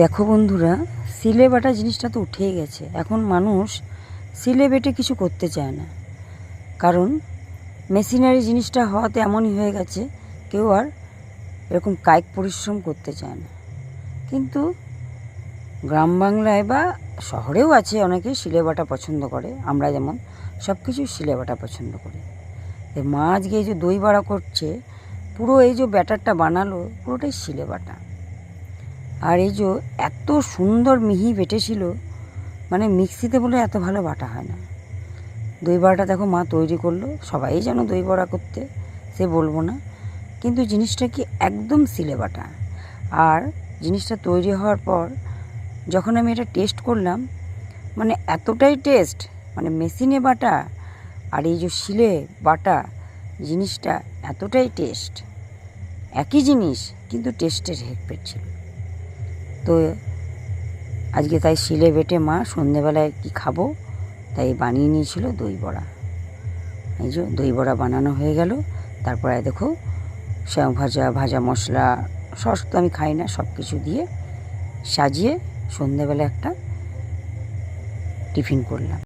দেখো বন্ধুরা সিলে বাটা জিনিসটা তো উঠেই গেছে। এখন মানুষ সিলে বেটে কিছু করতে চায় না। কারণ মেশিনারি জিনিসটা হওয়াতে এমনই হয়ে গেছে, কেউ আর এরকম কায়িক পরিশ্রম করতে চায় না। কিন্তু গ্রাম বাংলায় বা শহরেও আছে অনেকে শিলে বাটা পছন্দ করে, আমরা যেমন সব কিছু শিলে বাটা পছন্দ করি। এই মা আজকে এই যে দই বাড়া করছে, পুরো এই যে ব্যাটারটা বানালো, পুরোটাই শিলে বাটা আর এই যে এত সুন্দর মিহি বেটেছিল মানে মিক্সিতে বলে এত ভালো বাটা হয় না। দই বড়াটা দেখো মা তৈরি করল, সবাই যেন দই বড়া করতে, সে বলব না। কিন্তু জিনিসটা কি একদম সিলে বাটা। আর জিনিসটা তৈরি হওয়ার পর যখন আমি এটা টেস্ট করলাম মানে এতটাই টেস্ট মানে মেশিনে বাটা আর এই যে শিলে বাটা, জিনিসটা এতটাই টেস্ট। একই জিনিস, কিন্তু টেস্টের হেকপেট ছিল। তো আজকে তাই শিলে বেটে মা সন্ধেবেলায় কি খাব, তাই বানিয়ে নিয়েছিল দই বড়া। এই যে দই বড়া বানানো হয়ে গেল। তারপরে দেখো শ্যাম ভাজা ভাজা মশলা, সস তো আমি খাই না সব কিছু দিয়ে সাজিয়ে সন্ধেবেলা একটা টিফিন করলাম।